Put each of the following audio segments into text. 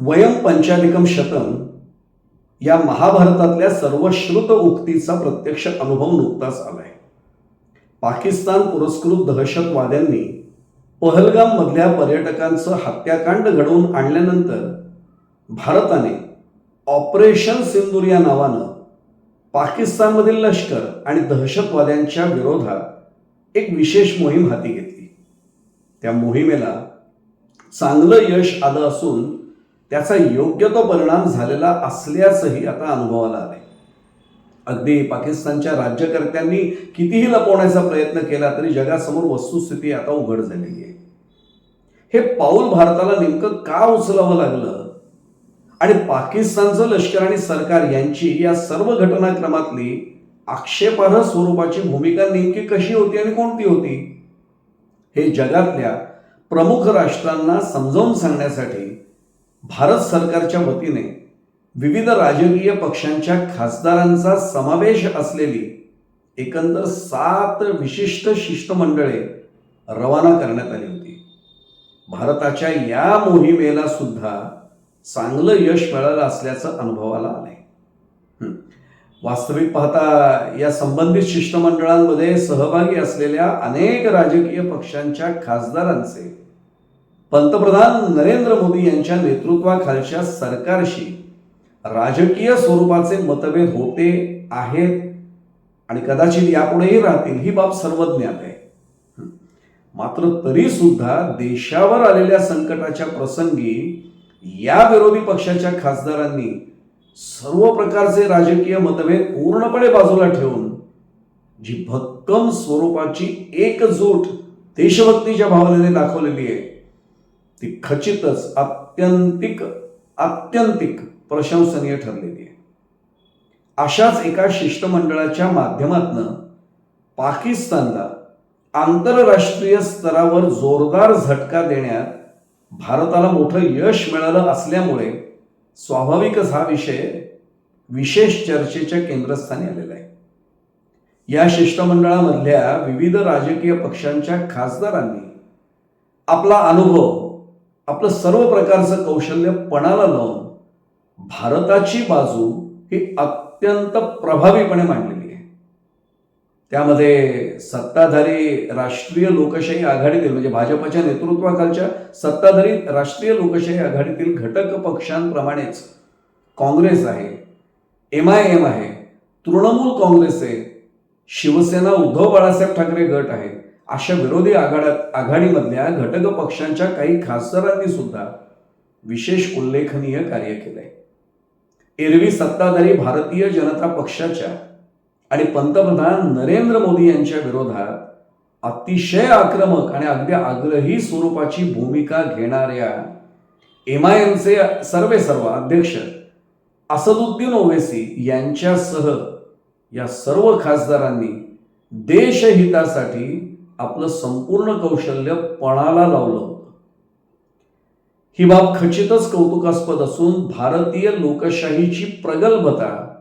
वयम पंचाधिकम शतम या महाभारतातल्या सर्वश्रुत उक्तीचा प्रत्यक्ष अनुभव नुकताच आलाय. पाकिस्तान पुरस्कृत दहशतवाद्यांनी पहलगाम मधल्या पर्यटकांचं हत्याकांड घडवून आणल्यानंतर भारताने ऑपरेशन सिंदूर या नावानं पाकिस्तानमधील लष्कर आणि दहशतवाद्यांच्या विरोधात एक विशेष मोहीम हाती घेतली. त्या मोहिमेला चांगलं यश आलं असून त्याचा योग्य तो परिणाम झालेला असल्याचंही आता अनुभवाला आले अगदी पाकिस्तानच्या राज्यकर्त्यांनी कितीही लपवण्याचा प्रयत्न केला तरी जगासमोर वस्तुस्थिती आता उघड झालेली आहे. हे पाऊल भारताला नेमकं का उचलावं लागलं? आणि पाकिस्तानचं लष्कर आणि सरकार यांची या सर्व घटनाक्रमातली आक्षेपार्ह स्वरूपाची भूमिका नेमकी कशी होती आणि कोणती होती? हे जगातल्या प्रमुख राष्ट्रांना समजावून सांगण्यासाठी भारत सरकारच्या वतीने विविध राजकीय पक्षांच्या खासदारांचा समावेश असलेली एकंदर सात विशिष्ट शिष्टमंडळे रवाना करण्यात आली होती. भारताच्या या मोहिमेला सुद्धा चांगलं यश मिळालं असल्याचं अनुभवाला आलंय. वास्तविक पाहता या संबंधित शिष्टमंडळांमध्ये सहभागी असलेल्या अनेक राजकीय पक्षांच्या खासदारांचे पंतप्रधान नरेंद्र मोदी यांच्या नेतृत्वाखालच्या सरकारशी राजकीय स्वरूपाचे मतभेद होते आहेत आणि कदाचित यापुढेही राहतील ही बाब सर्वज्ञात आहे. मात्र तरी सुद्धा देशावर आलेल्या संकटाच्या प्रसंगी या विरोधी पक्षाच्या खासदारांनी सर्व प्रकारचे राजकीय मतभेद पूर्णपणे बाजूला ठेवून जी भक्कम स्वरूपाची एकजूट देशभक्तीच्या भावनेने दाखवलेली आहे ती खचितच आत्यंतिक आत्यंतिक प्रशंसनीय ठरलेली आहे. अशाच एका शिष्टमंडळाच्या माध्यमातनं पाकिस्तानला आंतरराष्ट्रीय स्तरावर जोरदार झटका देण्यात भारताला मोठं यश मिळालं असल्यामुळे स्वाभाविकच हा विषय विशेष चर्चेच्या केंद्रस्थानी आलेला आहे. या शिष्टमंडळामधल्या विविध राजकीय पक्षांच्या खासदारांनी आपला अनुभव आपलं सर्व प्रकारचं कौशल्य पणाला लावून भारताची बाजू ही अत्यंत प्रभावीपणे मांडलेली आहे. त्यामध्ये सत्ताधारी राष्ट्रीय लोकशाही आघाडीतील म्हणजे भाजपच्या नेतृत्वाखालच्या सत्ताधारी राष्ट्रीय लोकशाही आघाडीतील घटक पक्षांप्रमाणेच काँग्रेस आहे एम आय एम आहे तृणमूल काँग्रेस आहे शिवसेना उद्धव बाळासाहेब ठाकरे गट आहे अशा विरोधी आघाड्यात आघाडीमधल्या घटक पक्षांच्या काही खासदारांनी सुद्धा विशेष उल्लेखनीय कार्य केलंय. एरवी सत्ताधारी भारतीय जनता पक्षाच्या आणि पंतप्रधान नरेंद्र मोदी यांच्या विरोधात अतिशय आक्रमक आणि अगदी आग्रही स्वरूपाची भूमिका घेणाऱ्या एम आय एमचे सर्वे सर्व अध्यक्ष असदुद्दीन ओवेसी यांच्यासह या सर्व खासदारांनी देशहितासाठी आपलं संपूर्ण कौशल्य पणाला लावलं. होतं ही बाब खचितच कौतुकास्पद असून भारतीय लोकशाहीची प्रगल्भता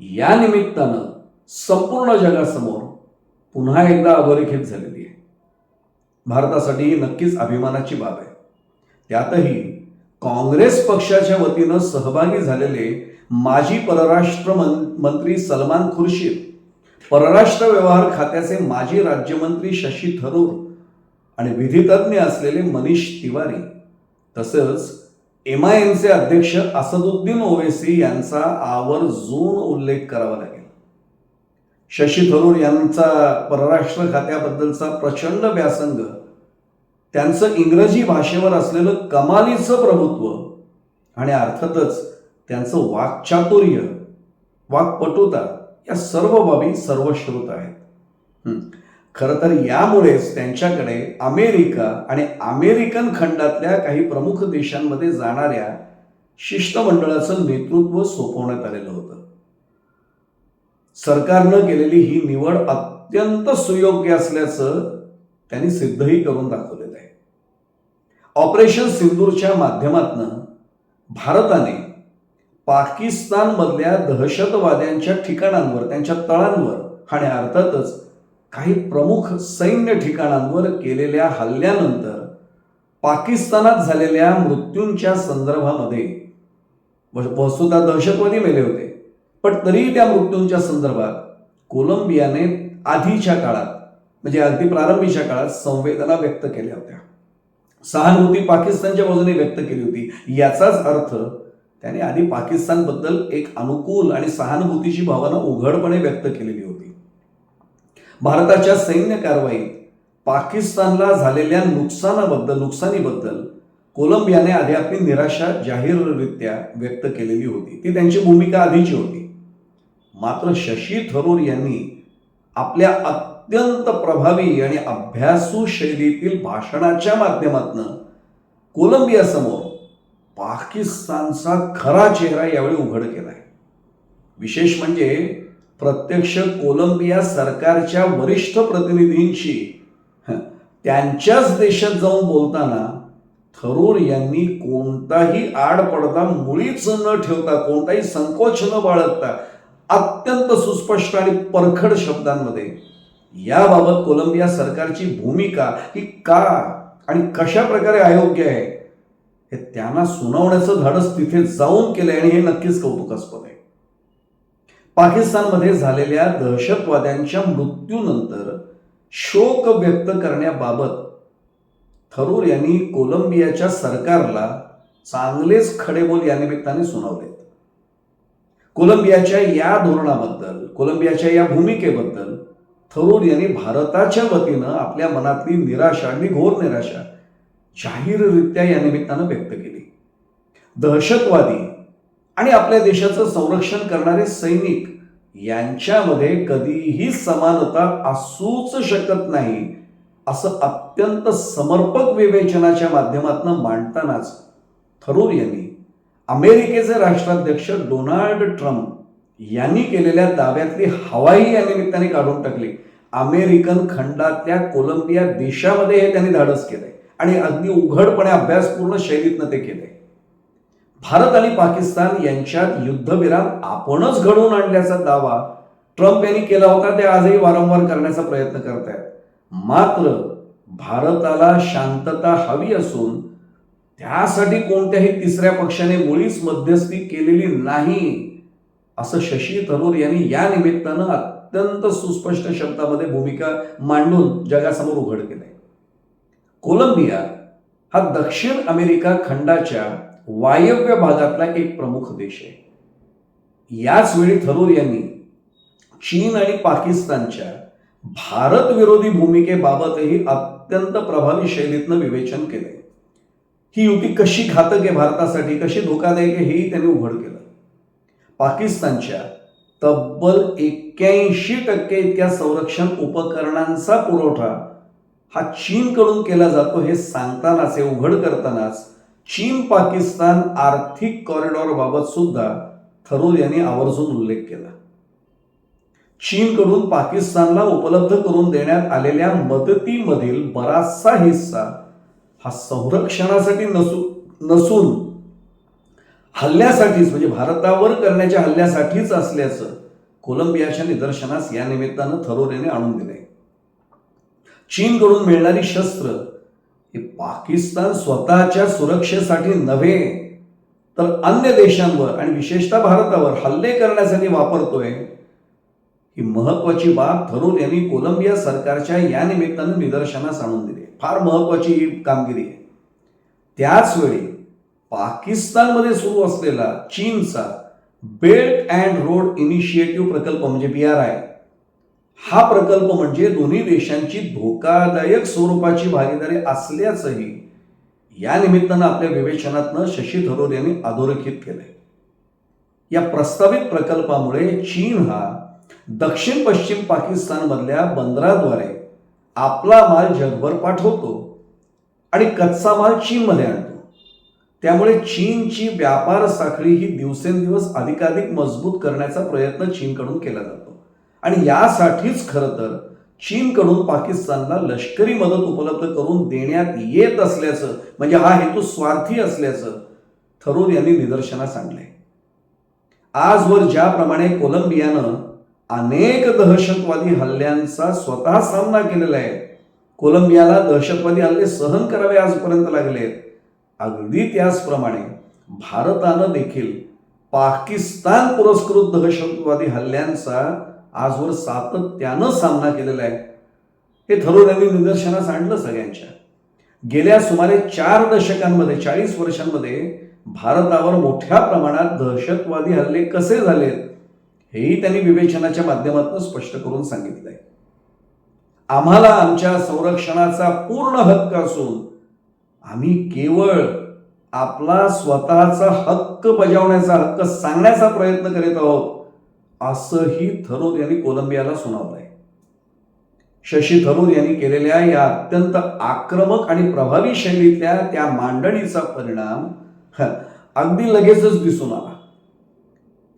या निमित्तानं संपूर्ण जगासमोर पुन्हा एकदा अधोरेखित झालेली आहे. भारतासाठी ही नक्कीच अभिमानाची बाब आहे. त्यातही काँग्रेस पक्षाच्या वतीनं सहभागी झालेले माजी परराष्ट्र मंत्री सलमान खुर्शीद परराष्ट्र व्यवहार खात्याचे माजी राज्यमंत्री शशी थरूर आणि विधितज्ञ असलेले मनीष तिवारी तसंच एम आय एमचे अध्यक्ष असदुद्दीन ओवेसी यांचा आवर्जून उल्लेख करावा लागेल. शशी थरूर यांचा परराष्ट्र खात्याबद्दलचा प्रचंड व्यासंग त्यांचं इंग्रजी भाषेवर असलेलं कमालीचं प्रभुत्व आणि अर्थातच त्यांचं वाक्चातुर्य वाक्पटुता या सर्व बाबी सर्वश्रुत आहेत. खरं तर यामुळेच त्यांच्याकडे अमेरिका आणि अमेरिकन खंडातल्या काही प्रमुख देशांमध्ये जाणाऱ्या शिष्टमंडळाचं नेतृत्व सोपवण्यात आलेलं होतं. सरकारनं केलेली ही निवड अत्यंत सुयोग्य असल्याचं त्यांनी सिद्धही करून दाखवलेलं आहे. ऑपरेशन सिंदूरच्या माध्यमातनं भारताने पाकिस्तानमधल्या दहशतवाद्यांच्या ठिकाणांवर त्यांच्या तळांवर आणि अर्थातच काही प्रमुख सैन्य ठिकाणांवर केलेल्या हल्ल्यानंतर पाकिस्तानात झालेल्या मृत्यूंच्या संदर्भामध्ये वस्तुतः दहशतवादी मेले होते. पण तरीही त्या मृत्यूंच्या संदर्भात कोलंबियाने आधीच्या काळात म्हणजे अगदी प्रारंभीच्या काळात संवेदना व्यक्त केल्या होत्या. सहानुभूती पाकिस्तानच्या बाजूने व्यक्त केली होती. याचाच अर्थ त्याने आधी पाकिस्तानबद्दल एक अनुकूल आणि सहानुभूतीची भावना उघडपणे व्यक्त केलेली होती. भारताच्या सैन्य कारवाईत पाकिस्तानला झालेल्या नुकसानाबद्दल नुकसानीबद्दल कोलंबियाने आधी आपली निराशा जाहीररित्या व्यक्त केलेली होती. ती त्यांची भूमिका आधीची होती. मात्र शशी थरूर यांनी आपल्या अत्यंत प्रभावी आणि अभ्यासू शैलीतील भाषणाच्या माध्यमातून कोलंबियासमोर पाकिस्तानचा खरा चेहरा यावेळी उघड केलाय. विशेष म्हणजे प्रत्यक्ष कोलंबिया सरकारच्या वरिष्ठ प्रतिनिधींशी. त्यांच्याच देशात जाऊन बोलताना थरूर यांनी कोणताही आडपडदा मुळीच न ठेवता कोणताही संकोच न बाळगता अत्यंत सुस्पष्ट आणि परखड शब्दांमध्ये याबाबत कोलंबिया सरकारची भूमिका ही का आणि कशा प्रकारे अयोग्य आहे? हे त्यांना सुनावण्याचं धाडस तिथे जाऊन केलंय आणि हे नक्कीच कौतुकास्पद आहे. पाकिस्तानमध्ये झालेल्या दहशतवाद्यांच्या मृत्यूनंतर शोक व्यक्त करण्याबाबत थरूर यांनी कोलंबियाच्या सरकारला चांगलेच खडेबोल या निमित्ताने सुनावलेत. कोलंबियाच्या या धोरणाबद्दल कोलंबियाच्या या भूमिकेबद्दल थरूर यांनी भारताच्या वतीनं आपल्या मनातली निराशा आणि घोर निराशा जाहीररित्या या निमित्तानं व्यक्त केली. दहशतवादी आणि आपल्या देशाचं संरक्षण करणारे सैनिक यांच्यामध्ये कधीही समानता असूच शकत नाही असं अत्यंत समर्पक विवेचनाच्या माध्यमातून मांडतानाच थरूर यांनी अमेरिकेचे राष्ट्राध्यक्ष डोनाल्ड ट्रम्प यांनी केलेल्या दाव्यातली हवाई या निमित्ताने काढून टाकली. अमेरिकन खंडातल्या कोलंबिया देशामध्ये हे त्यांनी धाडस केलंय. आणि अगदी उघडपणे अभ्यासपूर्ण शैलीतनं ते केलंय. भारत आणि पाकिस्तान यांच्यात युद्धविराम आपणच घडवून आणल्याचा दावा ट्रम्प यांनी केला होता ते आजही वारंवार करण्याचा प्रयत्न करत आहेत मात्र भारताला शांतता हवी असून त्यासाठी कोणत्याही तिसऱ्या पक्षाने मुळीच मध्यस्थी केलेली नाही असं शशी थरूर यांनी या निमित्तानं अत्यंत सुस्पष्ट शब्दामध्ये भूमिका मांडून जगासमोर उघड केलंय. कोलंबिया हा दक्षिण अमेरिका खंडाच्या वायव्य भागातला एक प्रमुख देश आहे. याच वेळी थरूर यांनी चीन आणि पाकिस्तानच्या भारत विरोधी भूमिकेबाबतही अत्यंत प्रभावी शैलीतनं विवेचन केलंय. ही युती कशी घातक आहे भारतासाठी कशी धोकादायक आहे हेही त्यांनी उघड केलं. पाकिस्तानच्या तब्बल एक्क्याऐंशी टक्के इतक्या संरक्षण उपकरणांचा पुरवठा हा चीनकडून केला जातो हे सांगतानाच हे उघड करतानाच चीन पाकिस्तान आर्थिक कॉरिडॉर बाबत सुद्धा थरूर यांनी आवर्जून उल्लेख केला. चीनकडून पाकिस्तानला उपलब्ध करून देण्यात आलेल्या मदतीमधील बराचसा हिस्सा हा संरक्षणासाठी नसू नसून हल्ल्यासाठीच म्हणजे भारतावर करण्याच्या हल्ल्यासाठीच असल्याचं कोलंबियाच्या निदर्शनास या निमित्तानं थरूर यांनी आणून दिले चीनकडून मिळणारी शस्त्र हे पाकिस्तान स्वतःच्या सुरक्षेसाठी नव्हे तर अन्य देशांवर आणि विशेषतः भारतावर हल्ले करण्यासाठी वापरतोय. ही महत्वाची बाब थरूर यांनी कोलंबिया सरकारच्या या निमित्तानं निदर्शनास आणून दिली. फार महत्वाची ही कामगिरी आहे. त्याचवेळी पाकिस्तानमध्ये सुरू असलेला चीनचा बेल्ट अँड रोड इनिशिएटिव्ह प्रकल्प म्हणजे बी आर आय हा प्रकल्प म्हणजे दोन्ही देशांची धोकादायक स्वरूपाची भागीदारी असल्याचंही या निमित्तानं आपल्या विवेचनातनं शशी थरूर यांनी अधोरेखित केलंय. या प्रस्तावित प्रकल्पामुळे चीन हा दक्षिण पश्चिम पाकिस्तानमधल्या बंदराद्वारे आपला माल जगभर पाठवतो आणि कच्चा माल चीनमध्ये आणतो. त्यामुळे चीनची व्यापार साखळी ही दिवसेंदिवस अधिकाधिक मजबूत करण्याचा प्रयत्न चीनकडून केला जातो. आणि यासाठीच खरं तर चीनकडून पाकिस्तानला लष्करी मदत उपलब्ध करून देण्यात येत असल्याचं म्हणजे हा हेतू स्वार्थी असल्याचं थरूर यांनी निदर्शनास आणलंय. आजवर ज्याप्रमाणे कोलंबियानं अनेक दहशतवादी हल्ल्यांचा स्वतः सामना केलेला आहे कोलंबियाला दहशतवादी हल्ले सहन करावे आजपर्यंत लागलेत अगदी त्याचप्रमाणे भारतानं देखील पाकिस्तान पुरस्कृत दहशतवादी हल्ल्यांचा आजवर सातत्यानं सामना केलेला आहे. हे थरूर निदर्शनास आणलं सगळ्यांच्या. गेल्या सुमारे चार दशकांमध्ये चाळीस वर्षांमध्ये भारतावर मोठ्या प्रमाणात दहशतवादी हल्ले कसे झालेत हेही त्यांनी विवेचनाच्या माध्यमातून स्पष्ट करून सांगितलंय. आम्हाला आमच्या संरक्षणाचा पूर्ण हक्क असून आम्ही केवळ आपला स्वतःचा हक्क बजावण्याचा हक्क सांगण्याचा प्रयत्न करीत आहोत. असंही थरूर यांनी कोलंबियाला सुनावलंय. शशी थरूर यांनी केलेल्या या अत्यंत आक्रमक आणि प्रभावी शैलीतल्या त्या मांडणीचा परिणाम अगदी लगेचच दिसून आला.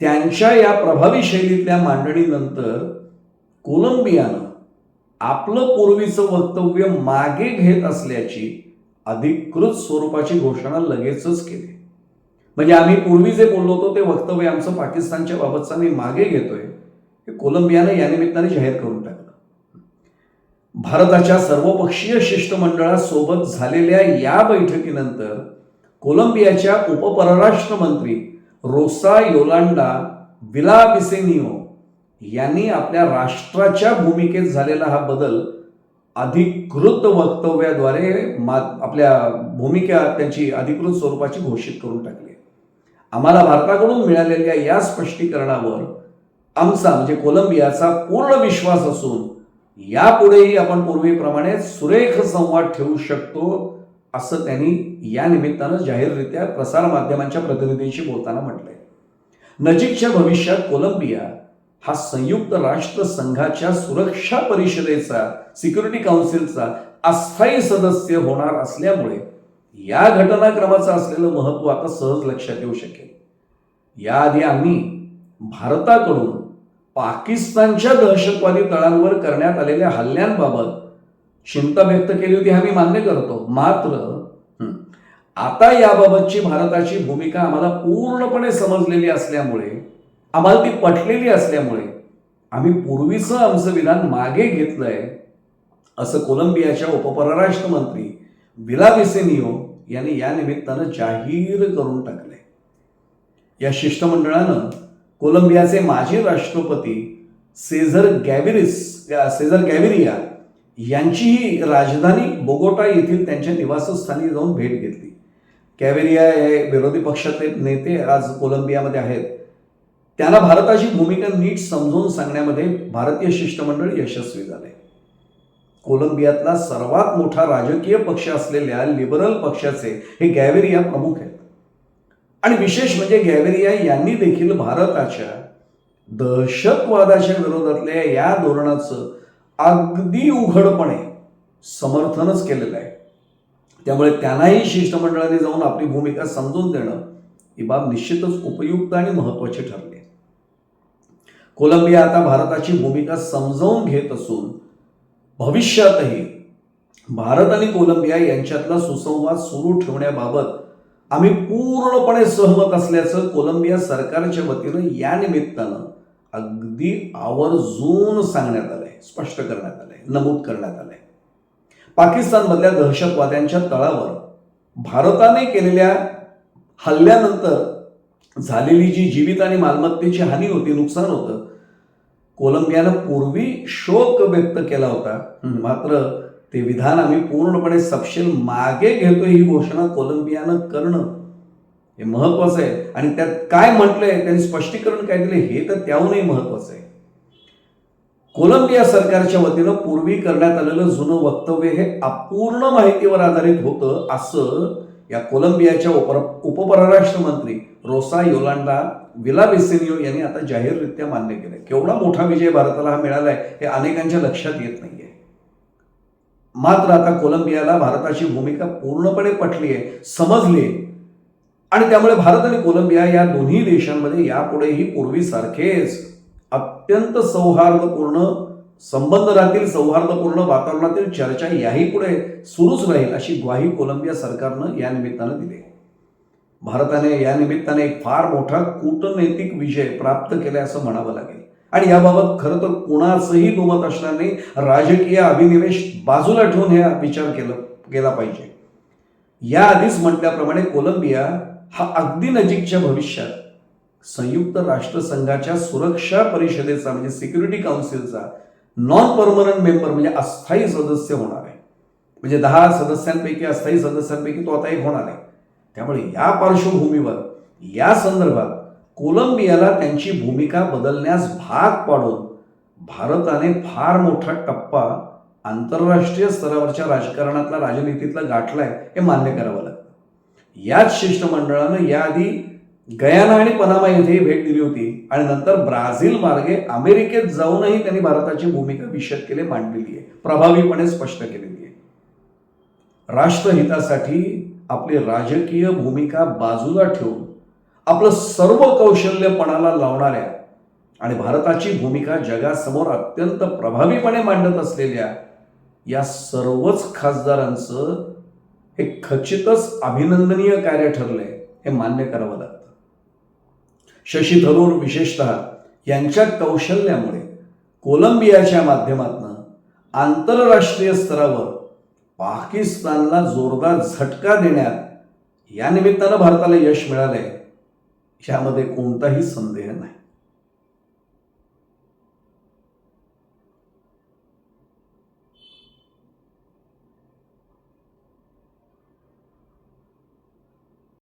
त्यांच्या या प्रभावी शैलीतल्या मांडणीनंतर कोलंबियानं आपलं पूर्वीचं वक्तव्य मागे घेत असल्याची अधिकृत स्वरूपाची घोषणा लगेचच केली. म्हणजे आम्ही पूर्वी जे बोललो होतो ते वक्तव्य आमचं पाकिस्तानच्या बाबतचं आम्ही मागे घेतोय हे कोलंबियानं या निमित्ताने जाहीर करून टाकलं. भारताच्या सर्वपक्षीय शिष्टमंडळासोबत झालेल्या या बैठकीनंतर कोलंबियाच्या उपपरराष्ट्र मंत्री रोसा योलांडा विला बिसेनिओ यांनी आपल्या राष्ट्राच्या भूमिकेत झालेला हा बदल अधिकृत वक्तव्याद्वारे मा आपल्या भूमिका त्यांची अधिकृत स्वरूपाची घोषित करून टाकली. आम्हाला भारताकडून मिळालेल्या या स्पष्टीकरणावर आमचा म्हणजे कोलंबियाचा पूर्ण विश्वास असून यापुढेही आपण पूर्वीप्रमाणे सुरेख संवाद ठेवू शकतो असं त्यांनी या निमित्तानं जाहीररित्या प्रसारमाध्यमांच्या प्रतिनिधींशी बोलताना म्हटलंय. नजीकच्या भविष्यात कोलंबिया हा संयुक्त राष्ट्र संघाच्या सुरक्षा परिषदेचा सिक्युरिटी काउन्सिलचा अस्थायी सदस्य होणार असल्यामुळे या घटनाक्रमाचं असलेलं महत्त्व आता सहज लक्षात येऊ शकेल. याआधी आम्ही भारताकडून पाकिस्तानच्या दहशतवादी तळांवर करण्यात आलेल्या हल्ल्यांबाबत चिंता व्यक्त केली होती हा मी मान्य करतो. मात्र आता याबाबतची भारताची भूमिका आम्हाला पूर्णपणे समजलेली असल्यामुळे आम्हाला ती पटलेली असल्यामुळे आम्ही पूर्वीचं आमचं विधान मागे घेतलंय असं कोलंबियाच्या उपपरराष्ट्र मंत्री विलाविसेनियो यांनी या निमित्तानं जाहीर करून टाकले. या शिष्टमंडळानं कोलंबियाचे माजी राष्ट्रपती सेझर गॅविरिस सेझर गॅविरिया यांचीही राजधानी बोगोटा येथील त्यांच्या निवासस्थानी जाऊन भेट घेतली. कॅवेरिया हे विरोधी पक्षाचे नेते आज कोलंबियामध्ये आहेत. त्यांना भारताची भूमिका नीट समजून सांगण्यामध्ये भारतीय शिष्टमंडळ यशस्वी झाले. कोलंबियातला सर्वात मोठा राजकीय पक्ष असलेल्या लिबरल पक्षाचे हे गॅवेरिया प्रमुख आहेत. आणि विशेष म्हणजे गॅवेरिया यांनी देखील भारताच्या दहशतवादाच्या विरोधातल्या या धोरणाचं अगदी उघडपणे समर्थनच केलेलं आहे. त्यामुळे त्यांनाही शिष्टमंडळाने जाऊन आपली भूमिका समजून देणं ही बाब निश्चितच उपयुक्त आणि महत्वाची ठरली कोलंबिया आता भारताची भूमिका समजावून घेत असून भविष्यातही भारत आणि कोलंबिया यांच्यातला सुसंवाद सुरू ठेवण्याबाबत आम्ही पूर्णपणे सहमत असल्याचं कोलंबिया सरकारच्या वतीनं या निमित्तानं अगदी आवर्जून सांगण्यात आलंय स्पष्ट करण्यात आलंय नमूद करण्यात आलंय. पाकिस्तानमधल्या दहशतवाद्यांच्या तळावर भारताने केलेल्या हल्ल्यानंतर झालेली जी जीवित आणि मालमत्तेची हानी होती नुकसान होतं कोलंबियानं पूर्वी शोक व्यक्त केला होता. मात्र ते विधान आम्ही पूर्णपणे सपशेल मागे घेतो ही घोषणा कोलंबियानं करणं हे महत्वाचं आहे. आणि त्यात काय म्हटलंय त्यांनी स्पष्टीकरण काय दिले हे तर त्याहूनही महत्वाचं आहे. कोलंबिया सरकारच्या वतीनं पूर्वी करण्यात आलेलं जुनं वक्तव्य हे अपूर्ण माहितीवर आधारित होतं असं या कोलंबियाच्या उपर उपपरराष्ट्र मंत्री रोसा योलांडा विला बेसेनियो यांनी आता जाहीररित्या मान्य केलंय. केवढा मोठा विजय भारताला हा मिळालाय हे अनेकांच्या लक्षात येत नाहीये. मात्र आता कोलंबियाला भारताची भूमिका पूर्णपणे पटली आहे समजली आहे. आणि त्यामुळे भारत आणि कोलंबिया या दोन्ही देशांमध्ये यापुढेही पूर्वीसारखेच अत्यंत सौहार्दपूर्ण संबंध राहतील सौहार्दपूर्ण वातावरणातील चर्चा याही पुढे सुरूच राहील अशी ग्वाही कोलंबिया सरकारनं या निमित्तानं दिली आहे. भारताने या निमित्ताने एक फार मोठा कूटनैतिक विजय प्राप्त केला असं म्हणावं लागेल. आणि याबाबत खरं तर कोणाचंही दुमत असणार नाही. राजकीय अभिनिवेश बाजूला ठेवून हे विचार केला केला पाहिजे. या आधीच म्हटल्याप्रमाणे कोलंबिया हा अगदी नजीकच्या भविष्यात संयुक्त राष्ट्रसंघाच्या सुरक्षा परिषदेचा म्हणजे सिक्युरिटी काउन्सिलचा नॉन परमनंट मेंबर म्हणजे अस्थायी सदस्य होणार आहे. म्हणजे दहा सदस्यांपैकी अस्थायी सदस्यांपैकी तो आता एक होणार आहे. त्यामुळे या पार्श्वभूमीवर या संदर्भात कोलंबियाला त्यांची भूमिका बदलण्यास भाग पाडून भारताने फार मोठा टप्पा आंतरराष्ट्रीय स्तरावरच्या राजकारणातला राजनीतीतला गाठलाय हे मान्य करावं लागतं. याच शिष्टमंडळानं याआधी गयाना आणि पनामा येथे भेट दिली होती आणि नंतर ब्राझील मार्गे अमेरिकेत जाऊनही त्यांनी भारताची भूमिका विशद केली मांडलेली आहे. प्रभावीपणे स्पष्ट केलेली आहे. राष्ट्रहितासाठी आपली राजकीय भूमिका बाजूला ठेवून आपलं सर्व कौशल्यपणाला लावणाऱ्या आणि भारताची भूमिका जगासमोर अत्यंत प्रभावीपणे मांडत असलेल्या या सर्वच खासदारांचं हे खचितच अभिनंदनीय कार्य ठरलंय हे मान्य करावं लागतं. शशी थरूर विशेषतः यांच्या कौशल्यामुळे कोलंबियाच्या माध्यमातून आंतरराष्ट्रीय स्तरावर पाकिस्तानला जोरदार झटका देण्यात या निमित्तानं भारताला यश मिळालंय. यामध्ये कोणताही संदेह नाही.